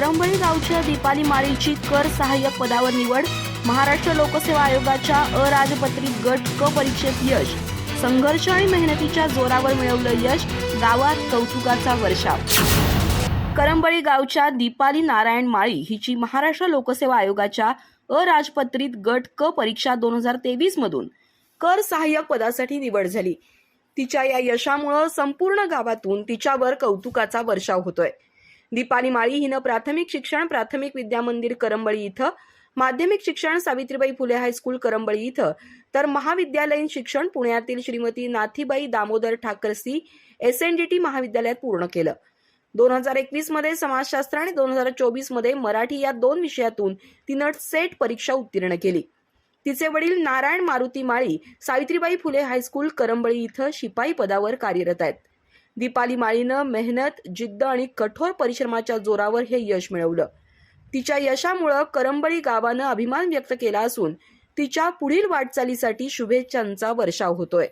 करंबळी गावच्या दीपाली माळीची कर सहाय्यक पदावर निवड महाराष्ट्र लोकसेवा आयोगाच्या अराजपत्रित गट क परीक्षेत यश संघर्ष आणि मेहनतीच्या जोरावर मिळवलं यश गावात कौतुकाचा वर्षाव. करंबळी गावच्या दीपाली नारायण माळी हिची महाराष्ट्र लोकसेवा आयोगाच्या अराजपत्रित गट क परीक्षा दोन हजार तेवीस मधून कर सहाय्यक पदासाठी निवड झाली. तिच्या या यशामुळं संपूर्ण गावातून तिच्यावर कौतुकाचा वर्षाव होतोय. दीपाली माळी हिनं प्राथमिक शिक्षण प्राथमिक विद्यामंदिर करंबळी इथं माध्यमिक शिक्षण सावित्रीबाई फुले हायस्कूल करंबळी इथं. तर महाविद्यालयीन शिक्षण पुण्यातील Shrimati Nathibai Damodar Thackersey S N D T महाविद्यालयात पूर्ण केलं. दोन हजार एकवीसमध्ये समाजशास्त्र आणि दोन हजार चोवीसमध्ये मराठी या दोन विषयातून तिनं सेट परीक्षा उत्तीर्ण केली. तिचे वडील नारायण मारुती माळी सावित्रीबाई फुले हायस्कूल करंबळी इथं शिपाई पदावर कार्यरत आहेत. दीपाली माळीनं मेहनत जिद्द आणि कठोर परिश्रमाच्या जोरावर हे यश मिळवलं. तिच्या यशामुळं करंबळी गावानं अभिमान व्यक्त केला असून तिच्या पुढील वाटचालीसाठी शुभेच्छांचा वर्षाव होतोय.